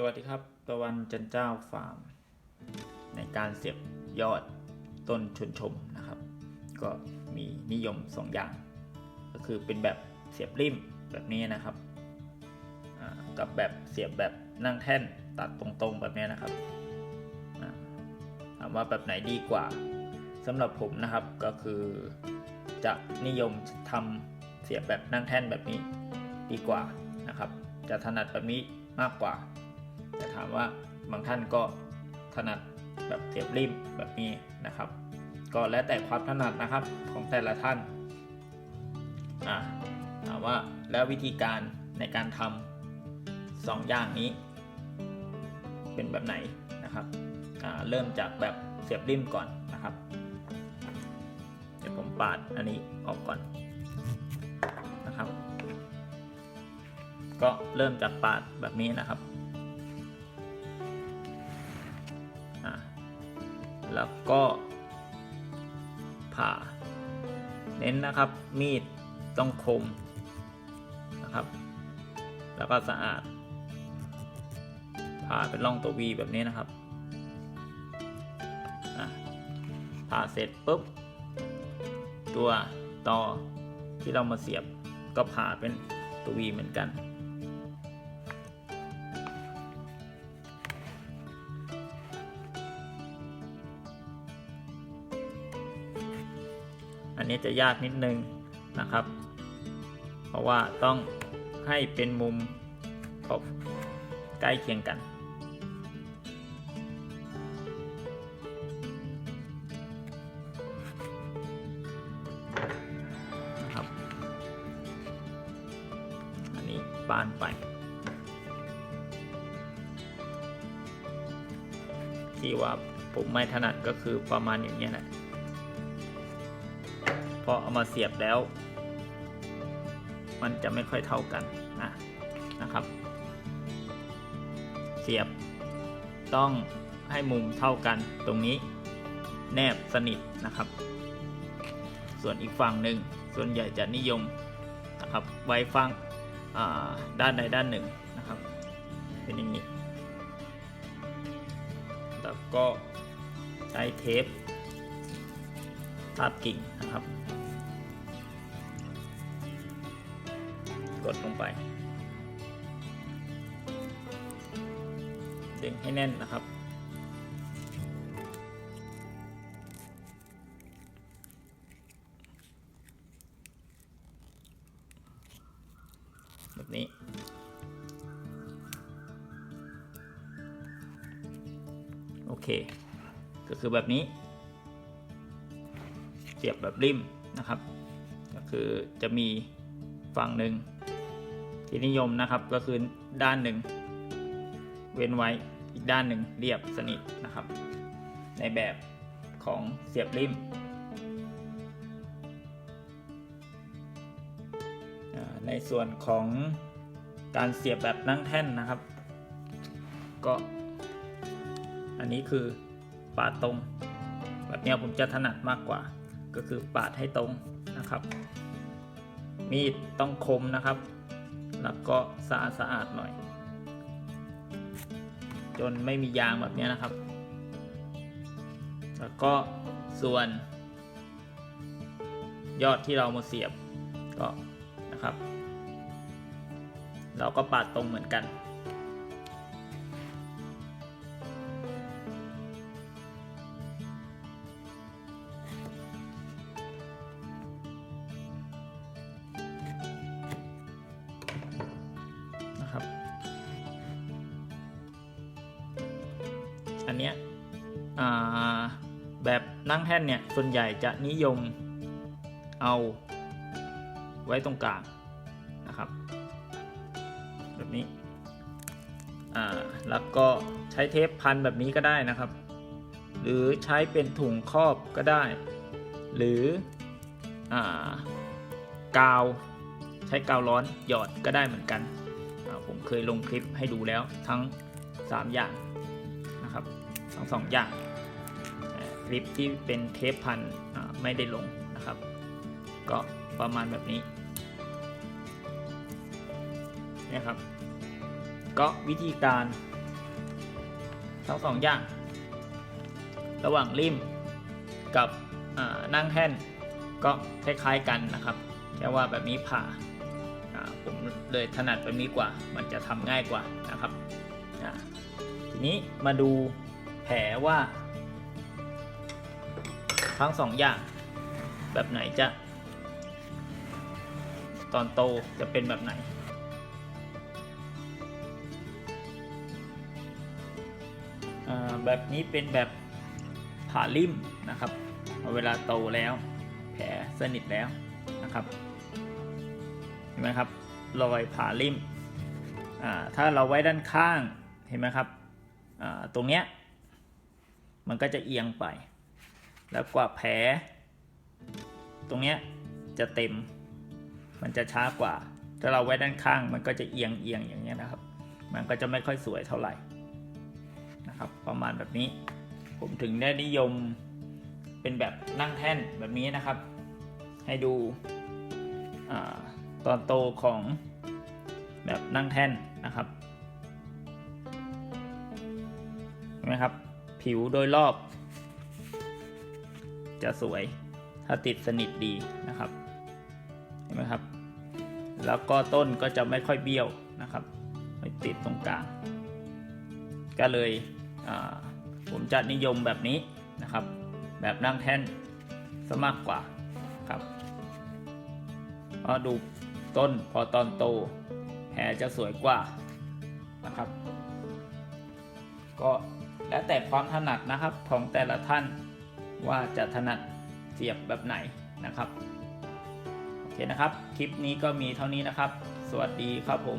สวัสดีครับตะวันจันเจ้าฟาร์ม ในการเสียบยอดต้นชนชมนะครับ ก็มีนิยม 2 อย่าง ก็คือเป็นแบบเสียบริมแบบนี้นะครับกับแบบเสียบแบบนั่งแท่นตัดตรงๆแบบนี้นะครับถามว่าแบบไหนดีกว่าสำหรับผมนะครับก็คือจะนิยมทำเสียบแบบนั่งแท่นแบบนี้ดีกว่านะครับ จะถนัดแบบนี้มากกว่า แต่ถามว่าบางท่านก็ถนัดแบบเสียบริมแบบนี้นะครับ ก็แล้วแต่ความถนัดนะครับของแต่ละท่านอ่าถามว่าแล้ววิธีการในการทำสองอย่างนี้ เป็นแบบไหนนะครับอ่าเริ่มจากแบบเสียบริมก่อนนะครับ เดี๋ยวผมปาดอันนี้ออกก่อนนะครับ ก็เริ่มจากปาดแบบนี้นะครับ แล้วก็ผ่า เน้นนะครับมีดต้องคมนะครับ แล้วก็สะอาด ผ่าเป็นร่องตัววีแบบนี้นะครับผ่าเสร็จปุ๊บ ตัวต่อที่เรามาเสียบก็ผ่าเป็นตัววีเหมือนกัน อันนี้จะยากนิดนึงนะครับ เพราะว่าต้องให้เป็นมุมพบใกล้เคียงกัน นะครับ อันนี้บานไป ที่ว่าผมไม่ถนัดก็คือประมาณอย่างนี้แหละ อเอามาเสียบแล้ว มันจะไม่ค่อยเท่ากันนะนะครับ เสียบ ต้องให้มุมเท่ากันตรงนี้ แนบสนิทนะครับ ส่วนอีกฝั่งหนึ่งส่วนใหญ่จะนิยมนะครับไว้ฝั่งด้านใดด้านหนึ่งนะครับ เป็นอย่างนี้แล้วก็ใช้เทปทาบกิ่งนะครับ ดลงไป ดึงให้แน่นนะครับ แบบนี้โอเค ก็คือแบบนี้ เสียบแบบริมนะครับ ก็คือจะมีฝั่งหนึ่ง ที่นิยมนะครับก็คือด้านหนึ่ง เว้นไว้อีกด้านหนึ่งเรียบสนิทนะครับ ในแบบของเสียบริมในส่วนของการเสียบแบบนั่งแท่นนะครับ ก็ อันนี้คือปาดตรง แบบนี้ผมจะถนัดมากกว่า ก็คือปาดให้ตรงนะครับ มีดต้องคมนะครับ แล้วก็สะอาดสะอาดหน่อย จนไม่มียางแบบนี้นะครับ แล้วก็ส่วน ยอดที่เรามาเสียบก็นะครับ เราก็ปาดตรงเหมือนกัน อันเนี้ยแบบนั่งแท่นเนี่ยส่วนใหญ่จะนิยมเอาไว้ตรงกลางนะครับ แบบนี้แล้วก็ใช้เทปพันแบบนี้ก็ได้นะครับ หรือใช้เป็นถุงครอบก็ได้ หรืออกาวใช้กาวร้อนหยอดก็ได้เหมือนกัน ผมเคยลงคลิปให้ดูแล้วทั้ง 3 อย่าง ทั้งสองอย่างคลิปที่เป็นเทปพันไม่ได้ลงนะครับ ก็ประมาณแบบนี้นะครับ ก็วิธีการทั้งสองอย่าง ระหว่างริมกับนั่งแท่นก็คล้าย ๆกันนะครับแค่ว่าแบบนี้ผ่าผมเลยถนัดแบบนี้กว่า มันจะทำง่ายกว่านะครับทีนี้มาดู แผลว่า ทั้งสองอย่าง แบบไหนจะ ตอนโตจะเป็นแบบไหนอ่าแบบนี้เป็นแบบผ่าริ่มนะครับเอาเวลาโตแล้ว แผลสนิทแล้วนะครับ เห็นไหมครับ รอยผ่าริ่มอ่าถ้าเราไว้ด้านข้าง เห็นไหมครับอ่าตรงเนี้ย มันก็จะเอียงไป แล้วกว่าแผล ตรงเนี้ยจะเต็ม มันจะช้ากว่า ถ้าเราไว้ด้านข้างมันก็จะเอียงเอียงอย่างเงี้ยนะครับ มันก็จะไม่ค่อยสวยเท่าไหร่นะครับ ประมาณแบบนี้ ผมถึงได้นิยมเป็นแบบนั่งแท่นแบบนี้นะครับ ให้ดูอตอนโตของแบบนั่งแท่นนะครับเห็นไหมครับ ผิวโดยรอบ จะสวย ถ้าติดสนิทดีนะครับ เห็นไหมครับ แล้วก็ต้นก็จะไม่ค่อยเบี้ยวนะครับ ไม่ติดตรงกลาง ก็เลยผมจะนิยมแบบนี้นะครับ แบบนั่งแท่นสมากกว่าครับพราะดูต้นพอตอนโตแผลจะสวยกว่านะครับ ก็ แล้วแต่ความถนัดนะครับของแต่ละท่านว่าจะถนัดเสียบแบบไหนนะครับ โอเคนะครับ คลิปนี้ก็มีเท่านี้นะครับ สวัสดีครับผม